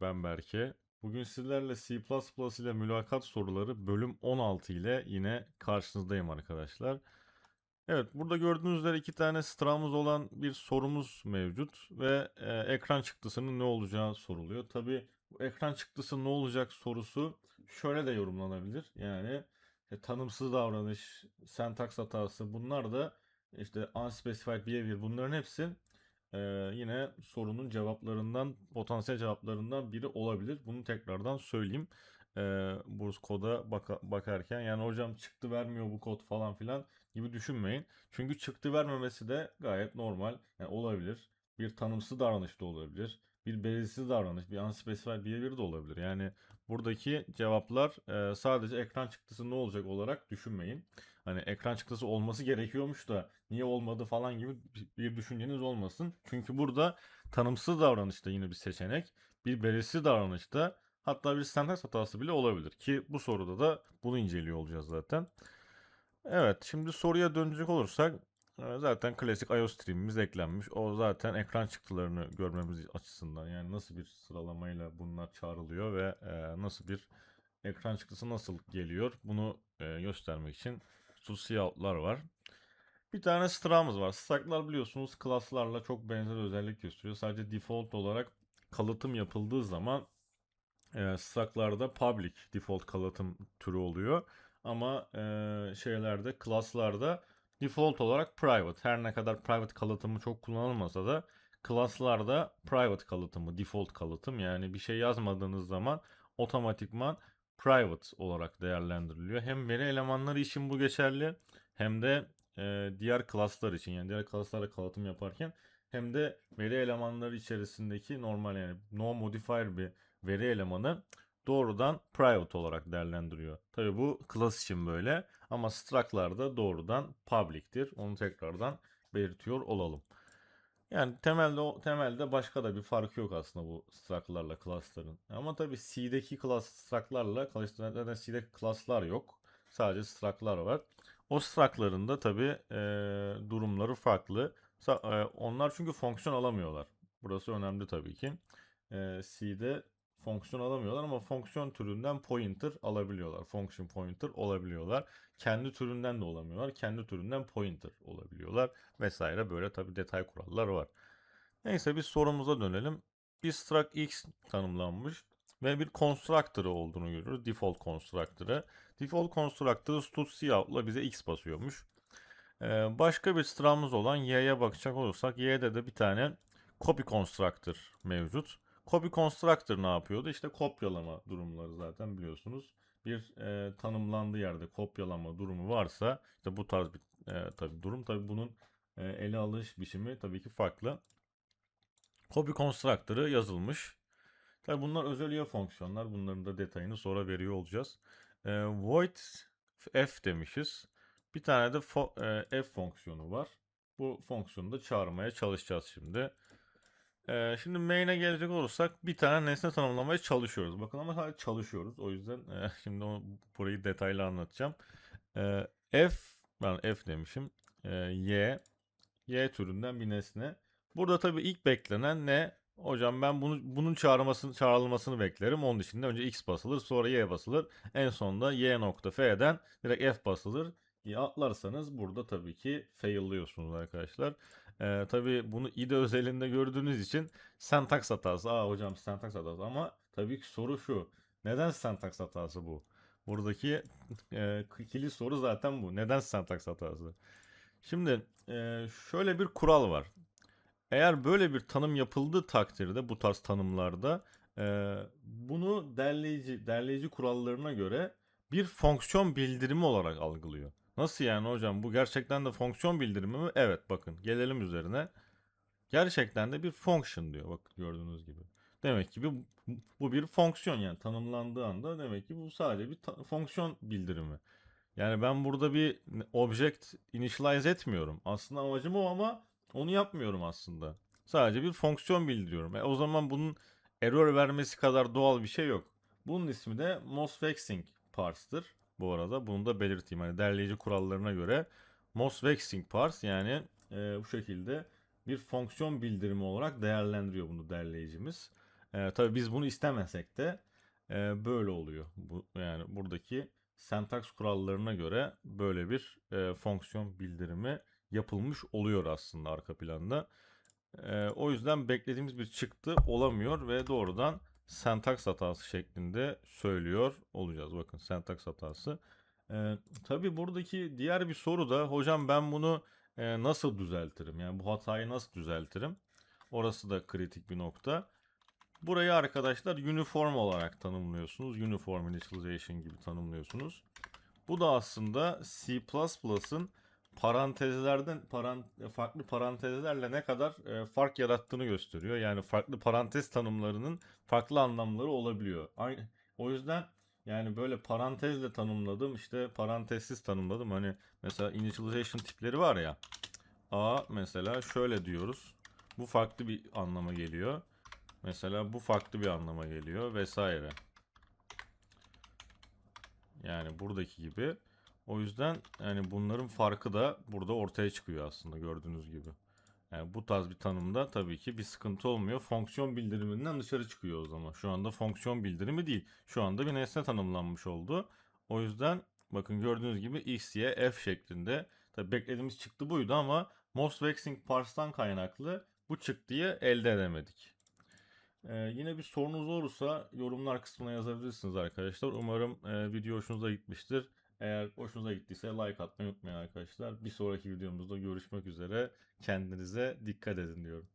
ben Berke. Bugün sizlerle C++ ile mülakat soruları bölüm 16 ile yine karşınızdayım arkadaşlar. Evet, burada gördüğünüz üzere iki tane stramız olan bir sorumuz mevcut ve e, ekran çıktısının ne olacağı soruluyor. Tabi bu ekran çıktısı ne olacak sorusu şöyle de yorumlanabilir. Yani e, tanımsız davranış, syntax hatası bunlar da işte unspecified behavior bunların hepsi e, yine sorunun cevaplarından, potansiyel cevaplarından biri olabilir. Bunu tekrardan söyleyeyim. E, bu koda baka- bakarken yani hocam çıktı vermiyor bu kod falan filan gibi düşünmeyin. Çünkü çıktı vermemesi de gayet normal. Yani olabilir. Bir tanımsız davranış da olabilir. Bir belirsiz davranış, bir unspecified behavior da olabilir. Yani buradaki cevaplar e, sadece ekran çıktısı ne olacak olarak düşünmeyin. Hani ekran çıktısı olması gerekiyormuş da niye olmadı falan gibi bir düşünceniz olmasın. Çünkü burada tanımsız davranışta yine bir seçenek, bir belirsiz davranışta hatta bir sentez hatası bile olabilir. Ki bu soruda da bunu inceliyor olacağız zaten. Evet, şimdi soruya dönecek olursak e, zaten klasik IO stream'imiz eklenmiş. O zaten ekran çıktılarını görmemiz açısından yani nasıl bir sıralamayla bunlar çağrılıyor ve e, nasıl bir ekran çıktısı nasıl geliyor bunu e, göstermek için out'lar var. Bir tane stramız var. Struct'lar biliyorsunuz class'larla çok benzer özellik gösteriyor. Sadece default olarak kalıtım yapıldığı zaman e, struct'larda public default kalıtım türü oluyor. Ama e, şeylerde, class'larda default olarak private. Her ne kadar private kalıtımı çok kullanılmasa da class'larda private kalıtımı, default kalıtım yani bir şey yazmadığınız zaman otomatikman private olarak değerlendiriliyor. Hem veri elemanları için bu geçerli hem de e, diğer class'lar için yani diğer class'lara kalıtım yaparken hem de veri elemanları içerisindeki normal yani no modifier bir veri elemanı doğrudan private olarak değerlendiriyor. Tabi bu class için böyle ama struct'larda doğrudan public'tir. Onu tekrardan belirtiyor olalım. Yani temelde temelde başka da bir farkı yok aslında bu struct'larla class'ların. Ama tabi C'deki class struct'larla zaten C'de class'lar yok. Sadece struct'lar var. O struct'ların da tabi e, durumları farklı. Onlar çünkü fonksiyon alamıyorlar. Burası önemli tabii ki. C'de fonksiyon alamıyorlar ama fonksiyon türünden pointer alabiliyorlar. Function pointer olabiliyorlar. Kendi türünden de olamıyorlar. Kendi türünden pointer olabiliyorlar vesaire böyle tabi detay kurallar var. Neyse biz sorumuza dönelim. Bir struct x tanımlanmış ve bir constructor olduğunu görüyoruz. Default constructor'ı. Default constructor'ı std out'la bize x basıyormuş. Ee, başka bir stramız olan y'ye bakacak olursak y'de de bir tane copy constructor mevcut. Copy constructor ne yapıyordu? İşte kopyalama durumları zaten biliyorsunuz. Bir e, tanımlandığı yerde kopyalama durumu varsa işte bu tarz bir e, tabii durum tabii bunun e, ele alış biçimi tabii ki farklı. Copy constructor'ı yazılmış. Tabii bunlar özel üye fonksiyonlar. Bunların da detayını sonra veriyor olacağız. E, void f demişiz. Bir tane de fo- e, f fonksiyonu var. Bu fonksiyonu da çağırmaya çalışacağız şimdi. Ee, şimdi main'e gelecek olursak bir tane nesne tanımlamaya çalışıyoruz. Bakın ama sadece çalışıyoruz. O yüzden e, şimdi onu, burayı detaylı anlatacağım. Ee, f, ben f demişim. Ee, y, y türünden bir nesne. Burada tabii ilk beklenen ne? Hocam ben bunu bunun çağrılmasını çağrılmasını beklerim. Onun için de önce x basılır, sonra y basılır. En sonunda y nokta f'den direkt f basılır. Diye atlarsanız burada tabii ki fail'lıyorsunuz arkadaşlar. Ee, tabii bunu IDE özelinde gördüğünüz için sentaks hatası. Aa hocam sentaks hatası ama tabii ki soru şu. Neden sentaks hatası bu? Buradaki e, kilit soru zaten bu. Neden sentaks hatası? Şimdi e, şöyle bir kural var. Eğer böyle bir tanım yapıldığı takdirde bu tarz tanımlarda e, bunu derleyici derleyici kurallarına göre bir fonksiyon bildirimi olarak algılıyor. Nasıl yani hocam bu gerçekten de fonksiyon bildirimi mi? Evet bakın gelelim üzerine. Gerçekten de bir function diyor bak gördüğünüz gibi. Demek ki bu, bu bir fonksiyon yani tanımlandığı anda demek ki bu sadece bir fonksiyon bildirimi. Yani ben burada bir object initialize etmiyorum. Aslında amacım o ama onu yapmıyorum aslında. Sadece bir fonksiyon bildiriyorum. E o zaman bunun error vermesi kadar doğal bir şey yok. Bunun ismi de most vexing pars'tır. Bu arada bunu da belirteyim. Hani derleyici kurallarına göre most vexing parse yani e, bu şekilde bir fonksiyon bildirimi olarak değerlendiriyor bunu derleyicimiz. E, tabii biz bunu istemesek de e, böyle oluyor. Bu yani buradaki sentaks kurallarına göre böyle bir e, fonksiyon bildirimi yapılmış oluyor aslında arka planda. E, o yüzden beklediğimiz bir çıktı olamıyor ve doğrudan sentaks hatası şeklinde söylüyor olacağız. Bakın sentaks hatası. E, tabii buradaki diğer bir soru da hocam ben bunu e, nasıl düzeltirim? Yani bu hatayı nasıl düzeltirim? Orası da kritik bir nokta. Burayı arkadaşlar uniform olarak tanımlıyorsunuz. Uniform initialization gibi tanımlıyorsunuz. Bu da aslında C++'ın parantezlerden paran, farklı parantezlerle ne kadar e, fark yarattığını gösteriyor. Yani farklı parantez tanımlarının farklı anlamları olabiliyor. Aynı, o yüzden yani böyle parantezle tanımladım işte parantezsiz tanımladım. Hani mesela initialization tipleri var ya. A mesela şöyle diyoruz. Bu farklı bir anlama geliyor. Mesela bu farklı bir anlama geliyor vesaire. Yani buradaki gibi. O yüzden yani bunların farkı da burada ortaya çıkıyor aslında gördüğünüz gibi. Yani bu tarz bir tanımda tabii ki bir sıkıntı olmuyor. Fonksiyon bildiriminden dışarı çıkıyor o zaman. Şu anda fonksiyon bildirimi değil. Şu anda bir nesne tanımlanmış oldu. O yüzden bakın gördüğünüz gibi x, y, f şeklinde. Tabii beklediğimiz çıktı buydu ama most vexing parse'tan kaynaklı bu çıktıyı elde edemedik. Ee, yine bir sorunuz olursa yorumlar kısmına yazabilirsiniz arkadaşlar. Umarım e, video hoşunuza gitmiştir. Eğer hoşunuza gittiyse like atmayı unutmayın arkadaşlar. Bir sonraki videomuzda görüşmek üzere. Kendinize dikkat edin diyorum.